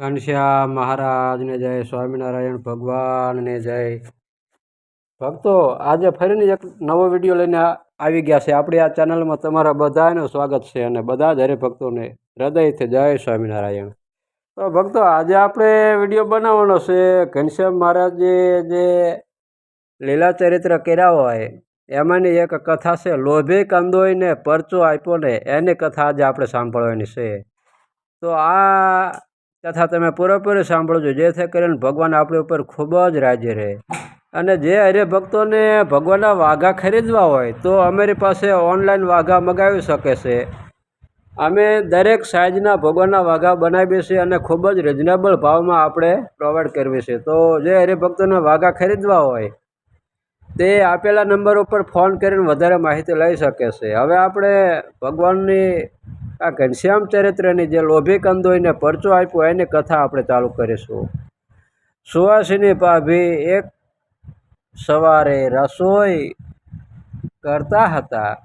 ઘનશ્યામ મહારાજને જય, સ્વામિનારાયણ ભગવાનને જય. ભક્તો, આજે ફરીને એક નવો વીડિયો લઈને આવી ગયા છે. આપણી આ ચેનલમાં તમારા બધાનું સ્વાગત છે અને બધા જ હરિભક્તોને હૃદયથી જય સ્વામિનારાયણ. તો ભક્તો, આજે આપણે વીડિયો બનાવવાનો છે. ઘનશ્યામ મહારાજે જે લીલા ચરિત્ર કર્યા હોય, એમાંની એક કથા છે. લોભે કંદોઈને પરચો આપ્યો ને, એની કથા આજે આપણે સાંભળવાની છે. તો આ કથા તમે પૂરેપૂરી સાંભળજો, જેથી કરીને ભગવાન આપણી ઉપર ખૂબ જ રાજી રહે. અને જે હરિભક્તોને ભગવાનના વાઘા ખરીદવા હોય, તો અમારી પાસે ઓનલાઈન વાઘા મગાવી શકે છે. અમે દરેક સાઇઝના ભગવાનના વાઘા બનાવીએ છીએ અને ખૂબ જ રિઝનેબલ ભાવમાં આપણે પ્રોવાઈડ કરવી છે તો જે હરિભક્તોને વાઘા ખરીદવા હોય, તે આપેલા નંબર ઉપર ફોન કરીને વધારે માહિતી લઈ શકે છે. હવે આપણે ભગવાનની આ ઘનશ્યામ ચરિત્રની જે લોભી કંદોઈને પરચો આપ્યો, એની કથા આપણે ચાલુ કરીશું. સુવાસીની ભાભી એક સવારે રસોઈ કરતા હતા.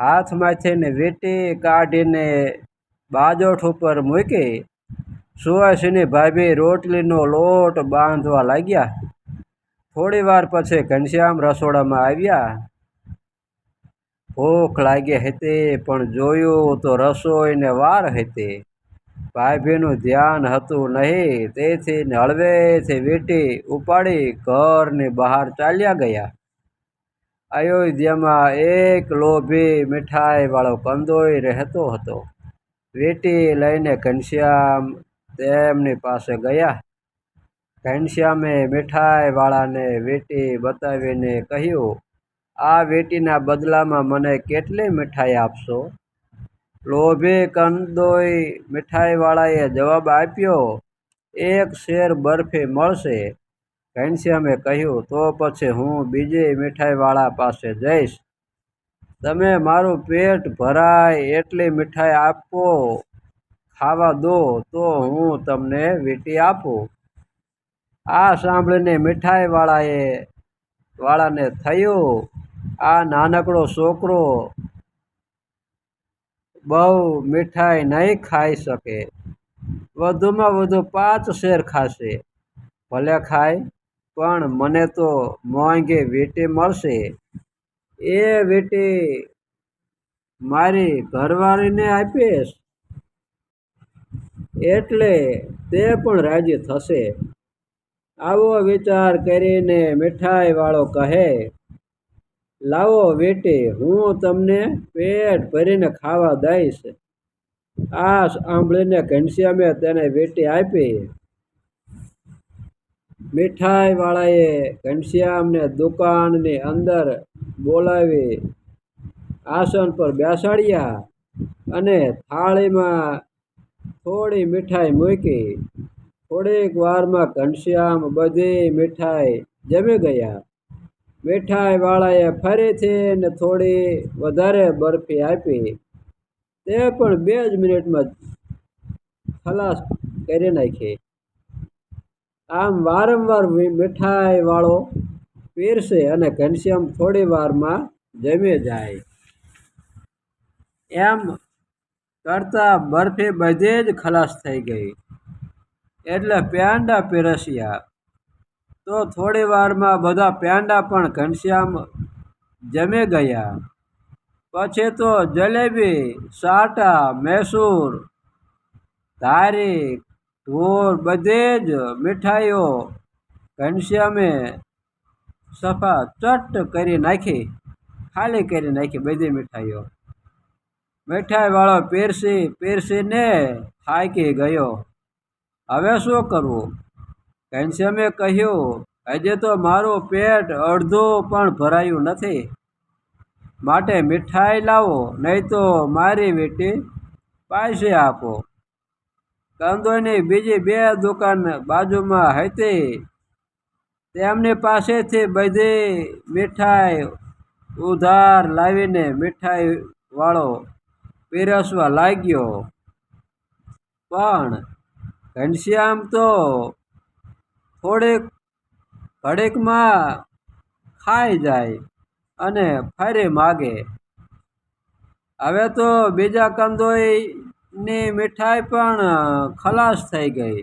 હાથમાંથીને વીંટી કાઢીને બાજોઠ ઉપર મૂકી સુવાસીની ભાભી રોટલીનો લોટ બાંધવા લાગ્યા. થોડી વાર પછી ઘનશ્યામ રસોડામાં આવ્યા. ભૂખ લાગી હતી, પણ જોયું તો રસોઈને વાર હતી. ભાઈભીનું ધ્યાન હતું નહીં, તેથી હળવેથી વીંટી ઉપાડી ઘરની બહાર ચાલ્યા ગયા. અયોધ્યામાં એક લોભી મીઠાઈવાળો કંદોઈ રહેતો હતો. વીંટી લઈને ઘનશ્યામ તેમની પાસે ગયા. ઘનશ્યામે મીઠાઈવાળાને વીંટી બતાવીને કહ્યું આ વેટીના બદલામાં મને કેટલી મીઠાઈ આપશો? લોભી કંદોઈ મીઠાઈવાળાએ જવાબ આપ્યો, એક શેર બરફી મળશે. ઘનશ્યામે કહ્યું, તો પછી હું બીજી મીઠાઈવાળા પાસે જઈશ. તમે મારું પેટ ભરાય એટલી મીઠાઈ આપો, ખાવા દો, તો હું તમને વીંટી આપું. આ સાંભળીને મીઠાઈવાળાએ, વાળાને થયું આ નાનકડો છોકરો બહુ મીઠાઈ નહીં ખાઈ શકે. વધુમાં વધુ પાંચ શેર ખાશે. ભલે ખાય, પણ મને તો મોંઘી વીંટી મળશે. એ વીંટી મારી ઘરવાળીને આપીશ. એટલે તે પણ રાજી થશે. આવો વિચાર કરીને મીઠાઈવાળો કહે લાવો વેટી હું તમને પેટ ભરીને ખાવા દઈશ. આ સાંભળીને ઘનશ્યામે તેને વેટી આપી. મીઠાઈવાળાએ ઘનશ્યામને દુકાનની અંદર બોલાવી આસન પર બેસાડ્યા અને થાળીમાં થોડી મીઠાઈ મૂકી. થોડીક વારમાં ઘનશ્યામ બધી મીઠાઈ જમી ગયા. મીઠાઈવાળાએ ફરીથી ને થોડી વધારે બરફી આપી. તે પણ બે જ મિનિટમાં ખલાસ કરી નાખી. આમ વારંવાર મીઠાઈવાળો પીરસે અને ઘનશ્યામ થોડી વારમાં જમી જાય. એમ કરતાં બરફી બધી જ ખલાસ થઈ ગઈ. એટલે પેંડા પીરસ્યા. તો થોડી વારમાં બધા પેંડા પણ ઘનશ્યામ જમી ગયા. પછી તો જલેબી, સાટા, મૈસૂર, ધારી, ઢોર, બધી જ મીઠાઈઓ ઘનશ્યામે સફા ચટ કરી નાખી, ખાલી કરી નાખી બધી મીઠાઈઓ. મીઠાઈવાળો પીરસી, પીરસીને થાકી ગયો. હવે શું કરવું? ઘનશ્યામે કહ્યું આજે તો મારું પેટ અડધું પણ ભરાયું નથી. માટે મીઠાઈ લાવો, નહીં તો મારી વીટી પાસે આપો. કંદોની બીજી બે દુકાન બાજુમાં હતી. તેમની પાસેથી બધી મીઠાઈ ઉધાર લાવીને મીઠાઈ વાળો પીરસવા લાગ્યો. પણ ઘનશ્યામ તો થોડીક ઘડેકમાં ખાઈ જાય અને ફરી માગે. હવે તો બીજા કંદોઈની મીઠાઈ પણ ખલાસ થઈ ગઈ.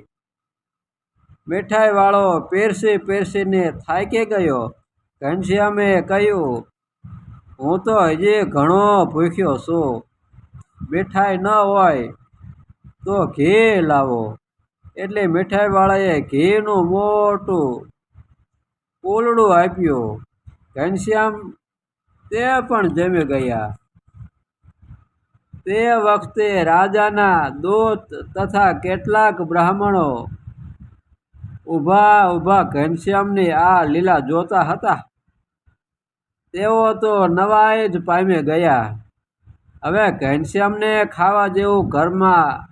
મીઠાઈવાળો પીરસી પીરસીને થાકી ગયો. ઘનશ્યામે કહ્યું, હું તો હજી ઘણો ભૂખ્યો છું. મીઠાઈ ન હોય તો ઘી લાવો. એટલે મીઠાઈ વાળાએ ઘીનું મોટું કોલડું આપ્યું. ઘનશ્યામ તે પણ જમી ગયા. તે વખતે રાજાના દૂત તથા કેટલાક બ્રાહ્મણો ઊભા ઊભા ઘનશ્યામની આ લીલા જોતા હતા. તેઓ તો નવાઈ જ પામી ગયા. હવે ઘનશ્યામને ખાવા જેવું ઘરમાં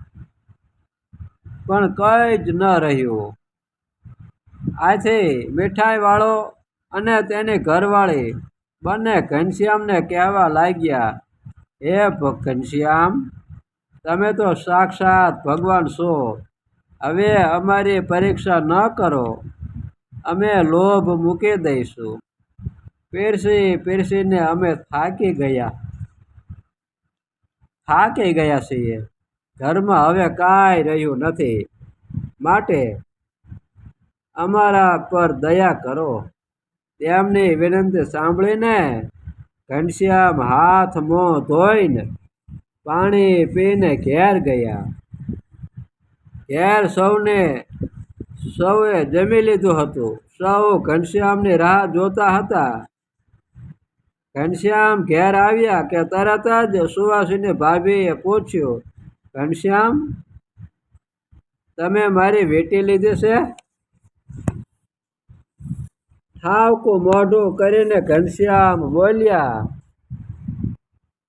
પણ કંઈ જ ન રહ્યું. આથી મીઠાઈ વાળો અને તેની ઘરવાળી બંને ઘનશ્યામને કહેવા લાગ્યા, હે ઘનશ્યામ, તમે તો સાક્ષાત ભગવાન છો. હવે અમારી પરીક્ષા ન કરો. અમે લોભ મૂકી દઈશું. પીરસી પીરસીને અમે થાકી ગયા. થાકી ગયા છીએ. ઘરમાં હવે કાંઈ રહ્યું નથી. માટે અમારા પર દયા કરો. તેમની વિનંતી સાંભળીને ઘનશ્યામ હાથ મોં ધોઈને પાણી પીને ઘેર ગયા. ઘેર સૌને, સૌએ જમી લીધું હતું. સૌ ઘનશ્યામની રાહ જોતા હતા. ઘનશ્યામ ઘેર આવ્યા કે તરત જ સુવાસીની ભાભીએ પૂછ્યું ઘનશ્યામ, તમે મારી વેટી લીધી છે? ઠાવકું મોઢું કરીને ઘનશ્યામ બોલ્યા,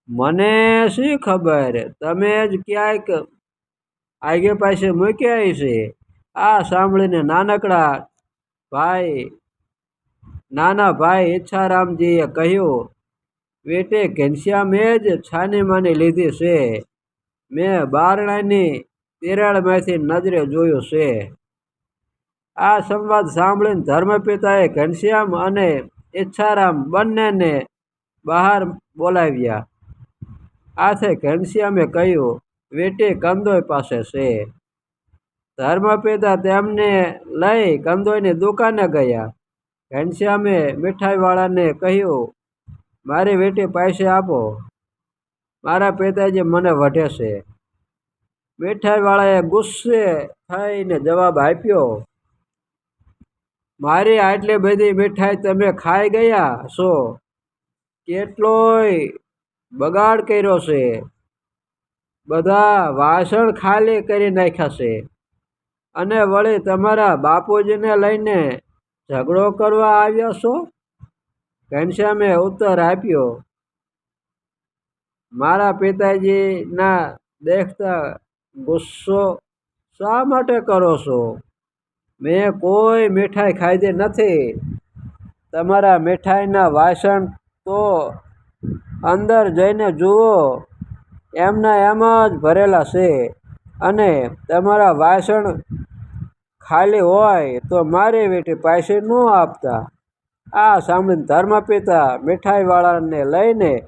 મને શી ખબર? તમે જ ક્યાંક આગે પાસે મૂક્યા છે. આ સાંભળીને નાનકડા ભાઈ, નાના ભાઈ ઈચ્છારામજીએ કહ્યું, વેટે ઘનશ્યામે જ છાની માની લીધી છે. મેં બારણાની તિરાડમાંથી નજરે જોયું છે. આ સંવાદ સાંભળીને ધર્મપિતાએ ઘનશ્યામ અને ઈચ્છારામ બંનેને બહાર બોલાવ્યા. આથી ઘનશ્યામે કહ્યું, વેટી કંદોઈ પાસે છે. ધર્મપિતા તેમને લઈ કંદોઈની દુકાને ગયા. ઘનશ્યામે મીઠાઈવાળાને કહ્યું, મારી વેટી પૈસે આપો. મારા પિતાજી મને વઢે છે. મીઠાઈવાળાએ ગુસ્સે થઈને જવાબ આપ્યો, મારી આટલી બધી મીઠાઈ તમે ખાઈ ગયા છો? કેટલોય બગાડ કર્યો છે. બધા વાસણ ખાલી કરી નાખ્યા છે. અને વળી તમારા બાપુજીને લઈને ઝઘડો કરવા આવ્યા છો? ઘનશ્યામે ઉત્તર આપ્યો મારા પિતાજીના દેખતા ગુસ્સો શા માટે કરો છો? મેં કોઈ મીઠાઈ ખાધી નથી. તમારા મીઠાઈના વાસણ તો અંદર જઈને જુઓ, એમના એમ જ ભરેલા છે. અને તમારા વાસણ ખાલી હોય તો મારી વેટી પાસે ન આપતા. આ સાંભળીને ધર્મપિતા મીઠાઈવાળાને લઈને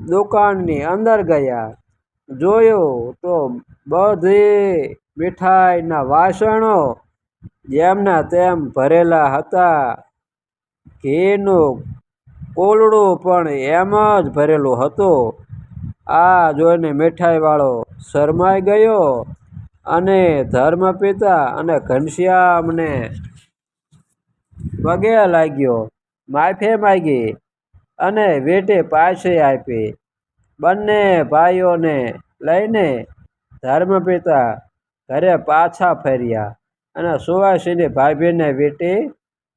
દુકાનની અંદર ગયા. જોયું તો બધી મીઠાઈના વાસણો જેમના તેમ ભરેલા હતા. ઘીનું કોલડું પણ એમ જ ભરેલું હતું. આ જોઈને મીઠાઈવાળો શરમાઈ ગયો અને ધર્મપિતા અને ઘનશ્યામને પગે લાગ્યો. માફી માગી અને વેટે પાછી આપી. બંને ભાઈઓને લઈને ધર્મપિતા ઘરે પાછા ફર્યા અને સુવાસીની ભાભીને વીટી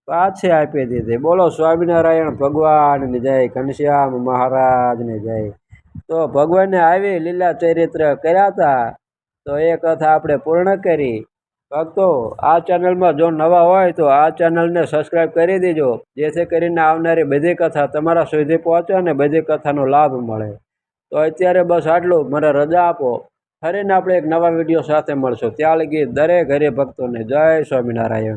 પાછી આપી દીધી. બોલો, સ્વામિનારાયણ ભગવાનની જય, ઘનશ્યામ મહારાજની જય. તો ભગવાનને આવી લીલા ચરિત્ર કર્યા હતા. તો એ કથા આપણે પૂર્ણ કરી. ભક્તો, આ ચેનલમાં જો નવા હોય તો આ ચેનલને સબસ્ક્રાઈબ કરી દેજો. જેથી કરીને આવનારી બધી કથા તમારા સુધી પહોંચે અને બધી કથાનો લાભ મળે. તો અત્યારે બસ આટલું. મને રજા આપો. ફરીને આપણે એક નવા વીડિયો સાથે મળશું. ત્યાં લગી દરેક હરિભક્તોને જય સ્વામિનારાયણ.